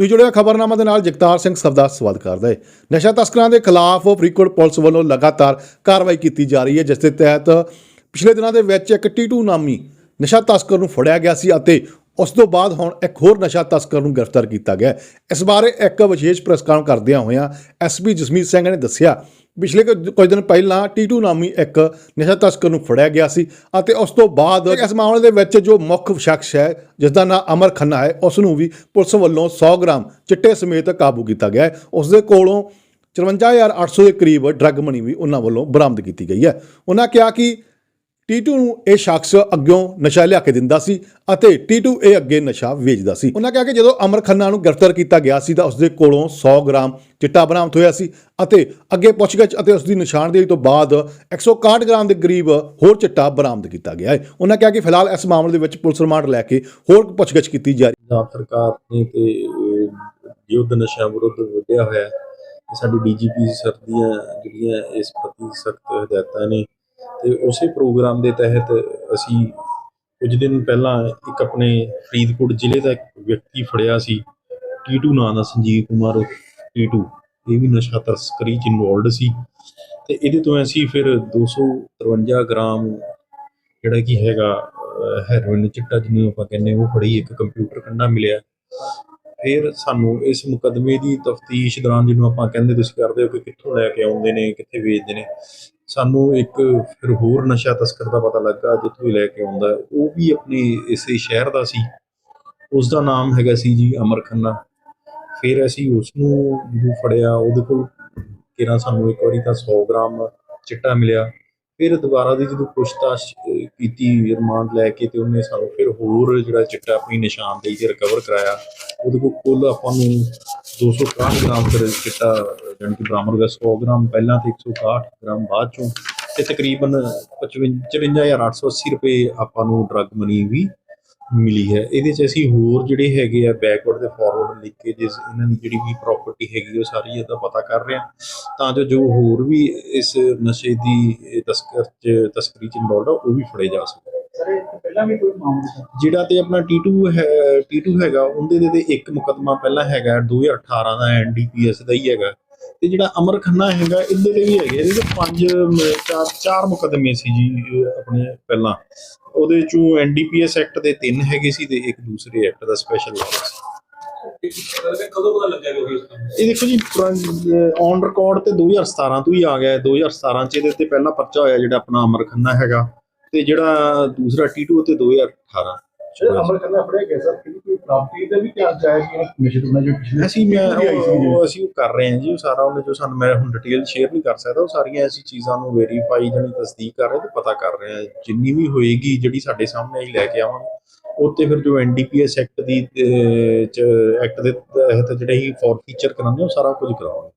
ਤੁਸੀਂ ਜੁੜਿਆ ਖਬਰਨਾਮਾ ਦੇ ਨਾਲ ਜਗਤਾਰ ਸਿੰਘ ਸਬਦਾ ਸਵਾਲ ਕਰਦਾ ਹੈ। ਨਸ਼ਾ ਤਸਕਰਾਂ ਦੇ ਖਿਲਾਫ ਫਰੀਦਕੋਟ ਪੁਲਿਸ ਵੱਲੋਂ ਲਗਾਤਾਰ ਕਾਰਵਾਈ ਕੀਤੀ ਜਾ ਰਹੀ ਹੈ, ਜਿਸ ਦੇ ਤਹਿਤ ਪਿਛਲੇ ਦਿਨਾਂ ਦੇ ਵਿੱਚ ਇੱਕ ਟੀਟੂ ਨਾਮੀ ਨਸ਼ਾ ਤਸਕਰ ਨੂੰ ਫੜਿਆ ਗਿਆ ਸੀ ਅਤੇ ਉਸ ਤੋਂ ਬਾਅਦ ਹੁਣ ਇੱਕ ਹੋਰ ਨਸ਼ਾ ਤਸਕਰ ਨੂੰ ਗ੍ਰਿਫਤਾਰ ਕੀਤਾ ਗਿਆ। ਇਸ ਬਾਰੇ ਇੱਕ ਵਿਸ਼ੇਸ਼ ਪ੍ਰੈਸ ਕਰਦਿਆਂ ਹੋਇਆਂ ਐਸਪੀ ਜਸਮੀਤ ਸਿੰਘ ਨੇ ਦੱਸਿਆ, ਪਿਛਲੇ ਕੁ- ਕੁਝ ਦਿਨ ਪਹਿਲਾਂ ਟੀਟੂ ਨਾਮੀ ਇੱਕ ਨਸ਼ਾ ਤਸਕਰ ਨੂੰ ਫੜਿਆ ਗਿਆ ਸੀ ਅਤੇ ਉਸ ਤੋਂ ਬਾਅਦ ਇਸ ਮਾਮਲੇ ਦੇ ਵਿੱਚ ਜੋ ਮੁੱਖ ਸ਼ਖਸ ਹੈ ਜਿਸ ਦਾ ਨਾਮ ਅਮਰ ਖੰਨਾ ਹੈ, ਉਸ ਨੂੰ ਵੀ ਪੁਲਿਸ ਵੱਲੋਂ 100 ਗ੍ਰਾਮ ਚਿੱਟੇ ਸਮੇਤ ਕਾਬੂ ਕੀਤਾ ਗਿਆ ਹੈ। ਉਸ ਦੇ ਕੋਲੋਂ 54800 ਦੇ ਕਰੀਬ ਡਰੱਗ ਮਨੀ ਵੀ ਉਹਨਾਂ ਵੱਲੋਂ ਬਰਾਮਦ ਕੀਤੀ ਗਈ ਹੈ। ਉਹਨਾਂ ਕਿਹਾ ਕਿ ਟੀਟੂ ਨੂੰ ਇਹ ਸ਼ਖਸ ਅੱਗੋਂ ਨਸ਼ਾ ਲਿਆ ਕੇ ਦਿੰਦਾ ਸੀ ਅਤੇ ਟੀਟੂ ਇਹ ਅੱਗੇ ਨਸ਼ਾ ਵੇਚਦਾ ਸੀ। ਉਹਨਾਂ ਕਿਹਾ ਕਿ ਜਦੋਂ ਅਮਰ ਖੰਨਾ ਨੂੰ ਗ੍ਰਿਫਤਾਰ ਕੀਤਾ ਗਿਆ ਸੀ ਤਾਂ ਉਸਦੇ ਕੋਲੋਂ 100 ਗ੍ਰਾਮ ਚਿੱਟਾ ਬਰਾਮਦ ਹੋਇਆ ਸੀ ਅਤੇ ਅੱਗੇ ਪੁੱਛਗਿੱਛ ਅਤੇ ਉਸ ਦੀ ਨਿਸ਼ਾਨਦੇਹੀ ਤੋਂ ਬਾਅਦ 161 ਗ੍ਰਾਮ ਦੇ ਕਰੀਬ ਹੋਰ ਚਿੱਟਾ ਬਰਾਮਦ ਕੀਤਾ ਗਿਆ ਹੈ। ਉਹਨਾਂ ਕਿਹਾ ਕਿ ਫਿਲਹਾਲ ਇਸ ਮਾਮਲੇ ਦੇ ਵਿੱਚ ਪੁਲਿਸ ਰਿਮਾਂਡ ਲੈ ਕੇ ਹੋਰ ਪੁੱਛਗਿੱਛ ਕੀਤੀ ਜਾ ਰਹੀ ਪੰਜਾਬ ਸਰਕਾਰ ਨੇ ਤੇ ਯੁੱਧ ਨਸ਼ਾ ਵਿਰੁੱਧ ਵਿੱਢਿਆ ਹੋਇਆ ਹੈ ਤੇ ਡੀਜੀਪੀ ਸਰ ਦੀਆਂ ਜਿਹੜੀਆਂ ਇਸ ਪ੍ਰਤੀ ਸਖਤ ਹਦਾਇਤਾਂ ਨੇ ਤੇ ਉਸੇ ਪ੍ਰੋਗਰਾਮ ਦੇ ਤਹਿਤ ਅਸੀਂ ਕੁਝ ਦਿਨ ਪਹਿਲਾਂ ਇੱਕ ਆਪਣੇ ਫਰੀਦਕੋਟ ਜ਼ਿਲ੍ਹੇ ਦਾ ਇੱਕ ਵਿਅਕਤੀ ਫੜਿਆ ਸੀ, ਟੀਟੂ ਨਾਂ ਦਾ ਸੰਜੀਵ ਕੁਮਾਰ, ਟੀਟੂ। ਇਹ ਵੀ ਨਸ਼ਾ ਤਸਕਰੀ ਚ ਇਨਵੋਲਡ ਸੀ। ਤੇ ਇਹਦੇ ਤੋਂ ਅਸੀਂ ਫਿਰ 253 ਗ੍ਰਾਮ ਜਿਹੜਾ ਕੀ ਹੈਗਾ ਹੈਰੋਇਨ ਚਿੱਟਾ ਜਿਹਨੂੰ ਆਪਾਂ ਕਹਿੰਦੇ ਉਹ ਫੜੀ। ਇੱਕ ਕੰਪਿਊਟਰ ਕੰਡਾ ਮਿਲਿਆ। ਫਿਰ ਸਾਨੂੰ ਇਸ ਮੁਕਦਮੇ ਦੀ ਤਫਤੀਸ਼ ਦੌਰਾਨ ਜਿਹਨੂੰ ਆਪਾਂ ਕਹਿੰਦੇ ਤੁਸੀਂ ਕਰਦੇ ਹੋ ਕਿ ਕਿੱਥੋਂ ਲੈ ਕੇ ਆਉਂਦੇ ਨੇ, ਕਿੱਥੇ ਵੇਚਦੇ ਨੇ, ਸਾਨੂੰ ਇੱਕ ਫਿਰ ਹੋਰ ਨਸ਼ਾ ਤਸਕਰ ਦਾ ਪਤਾ ਲੱਗਾ ਜਿੱਥੋਂ ਹੀ ਲੈ ਕੇ ਆਉਂਦਾ ਉਹ ਵੀ ਆਪਣੇ ਇਸੇ ਸ਼ਹਿਰ ਦਾ ਸੀ। ਉਸ ਦਾ ਨਾਮ ਹੈਗਾ ਸੀ ਜੀ ਅਮਰ ਖੰਨਾ। ਫਿਰ ਅਸੀਂ ਉਸ ਨੂੰ ਜਦੋਂ ਫੜਿਆ, ਉਹਦੇ ਕੋਲ ਕਿਰਾਂ ਸਾਨੂੰ ਇੱਕ ਵਾਰੀ ਤਾਂ 100 ਗ੍ਰਾਮ ਚਿੱਟਾ ਮਿਲਿਆ। ਫਿਰ ਦੁਬਾਰਾ ਦੀ ਜਦੋਂ ਪੁੱਛਤਾਛ ਕੀਤੀ ਰਿਮਾਂਡ ਲੈ ਕੇ ਤੇ ਉਹਨੇ ਸਾਨੂੰ ਫਿਰ ਹੋਰ ਜਿਹੜਾ ਚਿੱਟਾ ਆਪਣੀ ਨਿਸ਼ਾਨਦੇਹੀ ਤੇ ਰਿਕਵਰ ਕਰਾਇਆ, ਉਹਦੇ ਕੋਲ ਕੁੱਲ ਆਪਾਂ ਨੂੰ 261 ਗ੍ਰਾਮ ਫਿਰ ਚਿੱਟਾ, ਜਾਣੀ ਕਿ ਬਰਾਮਦ ਹੋਇਆ 100 ਗ੍ਰਾਮ ਪਹਿਲਾਂ ਤੇ 161 ਗ੍ਰਾਮ ਬਾਅਦ ਚੋਂ, ਤੇ ਤਕਰੀਬਨ 55880 ਰੁਪਏ ਆਪਾਂ ਨੂੰ ਡਰੱਗ ਮਨੀ ਵੀ ਮਿਲੀ ਹੈ। ਇਹਦੇ ਚ ਅਸੀਂ ਹੋਰ ਜਿਹੜੇ ਹੈਗੇ ਆ ਬੈਕਵਰਡ ਤੇ ਫਾਰਵਰਡ ਲਿੰਕੇजेस ਇਹਨਾਂ ਦੀ ਜਿਹੜੀ ਵੀ ਪ੍ਰਾਪਰਟੀ ਹੈਗੀ ਉਹ ਸਾਰੀ ਇਹਦਾ ਪਤਾ ਕਰ ਰਹੇ ਹਾਂ ਤਾਂ ਜੋ ਜੋ ਹੋਰ ਵੀ ਇਸ ਨਸ਼ੇ ਦੀ ਤਸਕਰ ਚ ਤਸਕਰੀ ਚ ਇਨਵੋਲਡ ਆ ਉਹ ਵੀ ਫੜੇ ਜਾ ਸਕਣ। ਸਰ ਇਹ ਤੋਂ ਪਹਿਲਾਂ ਵੀ ਕੋਈ ਮਾਮਲਾ ਸੀ ਜਿਹੜਾ ਤੇ ਆਪਣਾ ਟੀਟੂ ਹੈ ਟੀਟੂ ਹੈਗਾ ਉਹਦੇ ਦੇ ਤੇ ਇੱਕ ਮੁਕਦਮਾ ਪਹਿਲਾਂ ਹੈਗਾ 2018 ਦਾ ਐਨਡੀਪੀਐਸ ਦਾ ਹੀ ਹੈਗਾ। ਤੇ ਜਿਹੜਾ ਅਮਰ ਖੰਨਾ ਹੈਗਾ ਇਹਦੇ ਤੇ ਵੀ ਹੈਗੇ ਇਹਦੇ ਤੇ ਪੰਜ ਚਾਰ ਚਾਰ ਮੁਕਦਮੇ ਸੀ ਜੀ ਆਪਣੇ ਪਹਿਲਾਂ। ਉਹਦੇ ਚੋਂ ਐਨਡੀਪੀਐਸ ਐਕਟ ਦੇ ਤਿੰਨ ਹੈਗੇ ਸੀ ਤੇ ਇੱਕ ਦੂਸਰੇ ਐਕਟ ਦਾ ਸਪੈਸ਼ਲ ਲਾਅ ਸੀ। ਇਹ ਦੇਖੋ ਜੀ ਔਨ ਰਿਕਾਰਡ ਤੇ 2017 ਤੋਂ ਹੀ ਆ ਗਿਆ ਹੈ। 2017 ਚ ਇਹਦੇ ਤੇ ਪਹਿਲਾ ਪਰਚਾ ਹੋਇਆ ਜਿਹੜਾ ਆਪਣਾ ਅਮਰ ਖੰਨਾ ਹੈਗਾ। ਤੇ ਜਿਹੜਾ ਦੂਸਰਾ ਟੀਟੂ ਤੇ 2018 ਸਰ ਅਮਰ ਕਰਨਾ ਫੜਿਆ ਗਿਆ ਸਰ। ਕਿ ਪ੍ਰਾਪਰਟੀ ਦਾ ਵੀ ਧਿਆਨ ਜਾਇਆ ਕਿ ਨਿਸ਼ਚਿਤ ਹੋਣਾ ਜੋ ਪਿਛਲੇ ਅਸੀਂ ਮੈਂ ਉਹ- ਅਸੀਂ ਕਰ ਰਹੇ ਹਾਂ ਜੀ ਉਹ ਸਾਰਾ ਉਹਨੇ ਜੋ ਸਾਨੂੰ ਮੈਂ ਹੁਣ ਡਿਟੇਲ ਸ਼ੇਅਰ ਨਹੀਂ ਕਰ ਸਕਦਾ ਉਹ ਸਾਰੀਆਂ ਐਸੀ ਚੀਜ਼ਾਂ ਨੂੰ ਵੈਰੀਫਾਈ ਜਣੀ ਤਸਦੀਕ ਕਰ ਰਹੇ ਤੇ ਪਤਾ ਕਰ ਰਹੇ ਹਾਂ ਜਿੰਨੀ ਵੀ ਹੋਏਗੀ ਜਿਹੜੀ ਸਾਡੇ ਸਾਹਮਣੇ ਅਸੀਂ ਲੈ ਕੇ ਆਵਾਂਗੇ। ਉਹ ਤੇ ਫਿਰ ਜੋ ਐਨਡੀਪੀਐਸ ਐਕਟ ਦੀ ਐਕਟ ਦੇ ਤਹਿਤ ਜਿਹੜੇ ਹੀ ਫੋਰ ਫੀਚਰ ਕਰਾਂਗੇ ਉਹ ਸਾਰਾ ਕੁਝ ਕਰਾਵਾਂਗੇ।